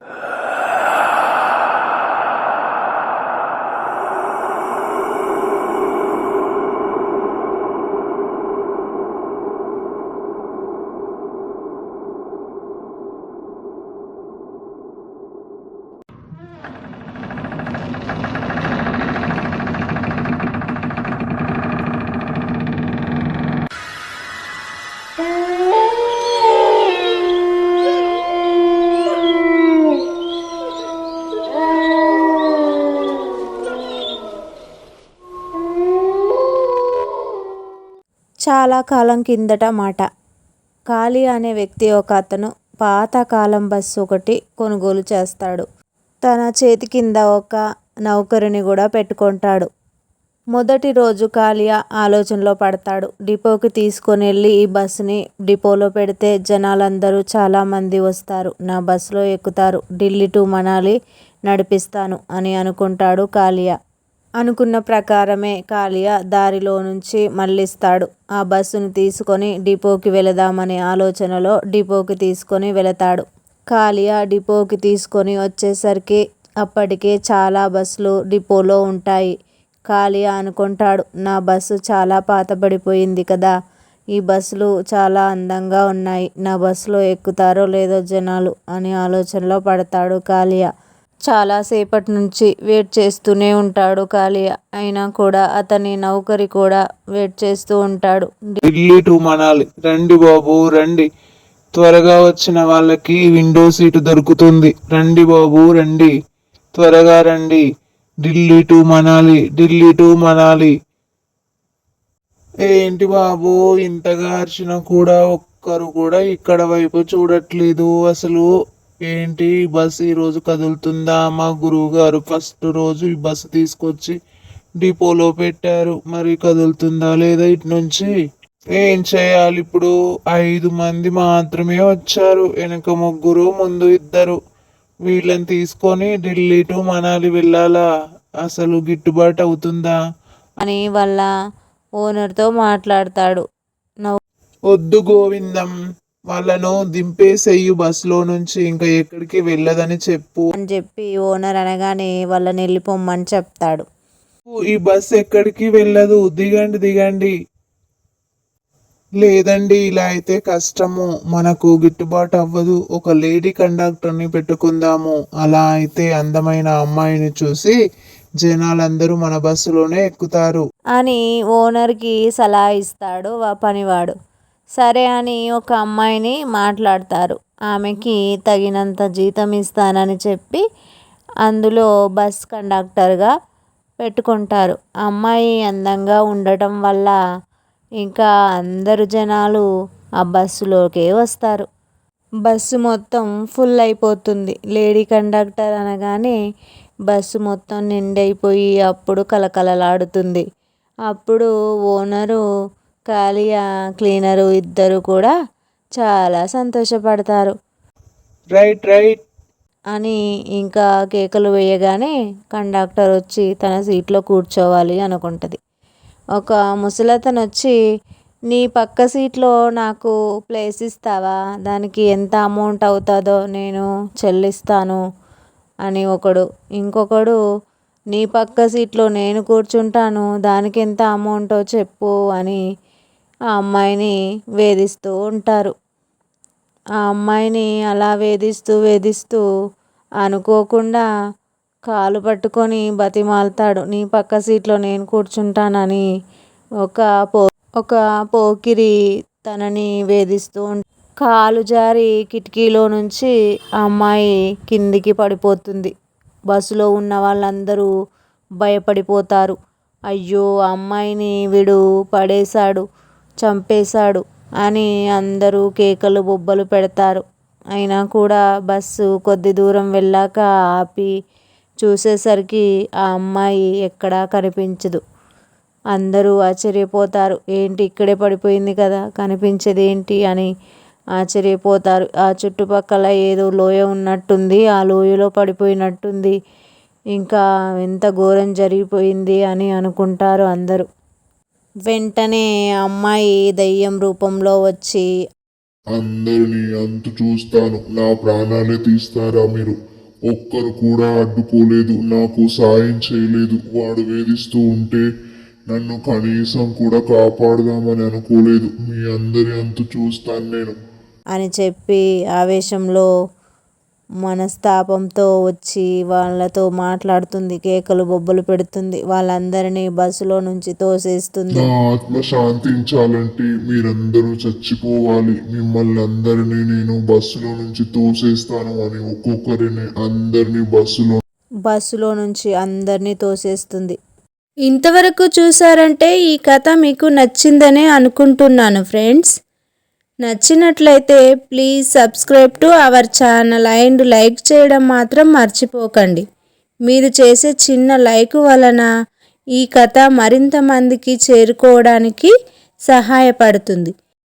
Uh... చాలా కాలం కిందట మాట. కాళీ అనే వ్యక్తి ఒక అతను పాతకాలం బస్సు ఒకటి కొనుగోలు చేస్తాడు. తన చేతి కింద ఒక నౌకరిని కూడా పెట్టుకుంటాడు. మొదటి రోజు కాళియా ఆలోచనలో పడతాడు. డిపోకి తీసుకొని వెళ్ళి ఈ బస్సుని డిపోలో పెడితే జనాలందరూ చాలామంది వస్తారు. నా బస్సులో ఎక్కుతారు. ఢిల్లీ టు మనాలి నడిపిస్తాను అని అనుకుంటాడు కాళియా అనుకున్న ప్రకారమే కాళియా దారిలో నుంచి మళ్ళిస్తాడు. ఆ బస్సును తీసుకొని డిపోకి వెళదామనే ఆలోచనలో డిపోకి తీసుకొని వెళతాడు. కాళియా డిపోకి తీసుకొని వచ్చేసరికి అప్పటికే చాలా బస్సులు డిపోలో ఉంటాయి. కాళియా అనుకుంటాడు నా బస్సు చాలా పాతబడిపోయింది కదా. ఈ బస్సులు చాలా అందంగా ఉన్నాయి. నా బస్సులో ఎక్కుతారో లేదో జనాలు అని ఆలోచనలో పడతాడు కాళియా. చాలాసేపటి నుంచి వెయిట్ చేస్తూనే ఉంటాడు కాళియా అయినా కూడా అతని నౌకరి కూడా వెయిట్ చేస్తూ ఉంటాడు. ఢిల్లీ టు మనాలి. రండి బాబు రండి. త్వరగా వచ్చిన వాళ్ళకి విండో సీటు దొరుకుతుంది. రండి బాబు రండి. త్వరగా రండి. Delhi to Manali Delhi to Manali. ఏంటి బాబు ఇంతగా అరిచినా కూడా ఒక్కరు కూడా ఇక్కడ వైపు చూడట్లేదు. అసలు ఏంటి ఈ బస్సు ఈ రోజు కదులుతుందా? మా గురువు గారు ఫస్ట్ రోజు ఈ బస్సు తీసుకొచ్చి డిపోలో పెట్టారు. మరి కదులుతుందా లేదా ఇటు నుంచి? ఏం చేయాలి ఇప్పుడు? ఐదు మంది మాత్రమే వచ్చారు. వెనక ముగ్గురు ముందు ఇద్దరు. వీళ్ళని తీసుకొని ఢిల్లీ టు మనాలి వెళ్ళాలా? అసలు గిట్టుబాటు అవుతుందా? అని వాళ్ళ ఓనర్తో మాట్లాడతాడు. వద్దు గోవిందం. వాళ్ళను దింపేసేయు బస్సులో నుంచి ఇంకా ఎక్కడికి వెళ్ళదని చెప్పు. అని చెప్పి ఓనర్ అనగానే వాళ్ళని వెళ్ళిపోమ్మని చెప్తాడు. ఈ బస్ ఎక్కడికి వెళ్ళదు దిగండి దిగండి. లేదండి ఇలా అయితే కష్టము. మనకు గిట్టుబాటు అవ్వదు. ఒక లేడీ కండక్టర్ని పెట్టుకుందాము. అలా అయితే అందమైన అమ్మాయిని చూసి జనాలందరూ మన బస్సులోనే ఎక్కుతారు. అని ఓనర్కి సలహా ఇస్తాడు ఆ పనివాడు. సరే అని ఒక అమ్మాయిని మాట్లాడతారు. ఆమెకి తగినంత జీతం ఇస్తానని చెప్పి అందులో బస్ కండక్టర్గా పెట్టుకుంటారు. అమ్మాయి అందంగా ఉండటం వల్ల ఇంకా అందరు జనాలు ఆ బస్సులోకే వస్తారు. బస్సు మొత్తం ఫుల్ అయిపోతుంది. లేడీ కండక్టర్ అనగానే బస్సు మొత్తం నిండైపోయి అప్పుడు కలకలలాడుతుంది అప్పుడు ఓనరు కాళియా క్లీనరు ఇద్దరు కూడా చాలా సంతోషపడతారు. Right right. అని ఇంకా కేకలు వేయగానే కండక్టర్ వచ్చి తన సీట్లో కూర్చోవాలి అనుకుంటుంది. ఒక ముసలతను వచ్చి నీ పక్క సీట్లో నాకు ప్లేస్ ఇస్తావా? దానికి ఎంత అమౌంట్ అవుతుందో నేను చెల్లిస్తాను అని ఒకడు ఇంకొకడు నీ పక్క సీట్లో నేను కూర్చుంటాను దానికి ఎంత అమౌంటో చెప్పు అని ఆ అమ్మాయిని వేధిస్తూ ఉంటారు. ఆ అమ్మాయిని అలా వేధిస్తూ వేధిస్తూ అనుకోకుండా కాలు పట్టుకొని బతిమాలుతాడు. నీ పక్క సీట్లో నేను కూర్చుంటానని ఒక పో ఒక పోకిరి తనని వేధిస్తూ కాలు జారి కిటికీలో నుంచి ఆ అమ్మాయి కిందికి పడిపోతుంది. బస్సులో ఉన్న వాళ్ళందరూ భయపడిపోతారు. అయ్యో ఆ అమ్మాయిని వీడు పడేశాడు. చంపేశాడు అని అందరూ కేకలు బొబ్బలు పెడతారు. అయినా కూడా బస్సు కొద్ది దూరం వెళ్ళాక ఆపి చూసేసరికి ఆ అమ్మాయి ఎక్కడా కనిపించదు. అందరూ ఆశ్చర్యపోతారు. ఏంటి ఇక్కడే పడిపోయింది కదా? కనిపించేది ఏంటి అని ఆశ్చర్యపోతారు. ఆ చుట్టుపక్కల ఏదో లోయ ఉన్నట్టుంది. ఆ లోయలో పడిపోయినట్టుంది. ఇంకా ఎంత ఘోరం జరిగిపోయింది అని అనుకుంటారు అందరూ. వెంటనే అమ్మాయి దయ్యం రూపంలో వచ్చి అందరినీ అంతు చూస్తాను. నా ప్రాణాలే తీస్తారా మీరు? ఒక్కరు కూడా అడ్డుకోలేదు. నాకు సాయం చేయలేదు. వాడు వేధిస్తూ ఉంటే నన్ను కనీసం కూడా కాపాడదామని అనుకోలేదు. మీ అందరి అంతు చూస్తాను నేను. అని చెప్పి ఆవేశంలో మనస్తాపంతో వచ్చి వాళ్ళతో మాట్లాడుతుంది కేకలు బొబ్బలు పెడుతుంది వాళ్ళందరినీ బస్సులో నుంచి తోసేస్తుంది. నా ఆత్మ శాంతించాలంటే మీరందరూ చచ్చిపోవాలి. మిమ్మల్ని అందరినీ నేను బస్సులో నుంచి తోసేస్తాను అని ఒక్కొక్కరిని అందరినీ బస్సులో బస్సులో నుంచి అందరినీ తోసేస్తుంది. ఇంతవరకు చూసారంటే ఈ కథ మీకు నచ్చిందనే అనుకుంటున్నాను ఫ్రెండ్స్. నచ్చినట్లయితే please subscribe to our channel and like చేయడం మాత్రం మర్చిపోకండి. మీరు చేసే చిన్న లైక్ వలన ఈ కథ మరింత మందికి చేరుకోవడానికి సహాయపడుతుంది.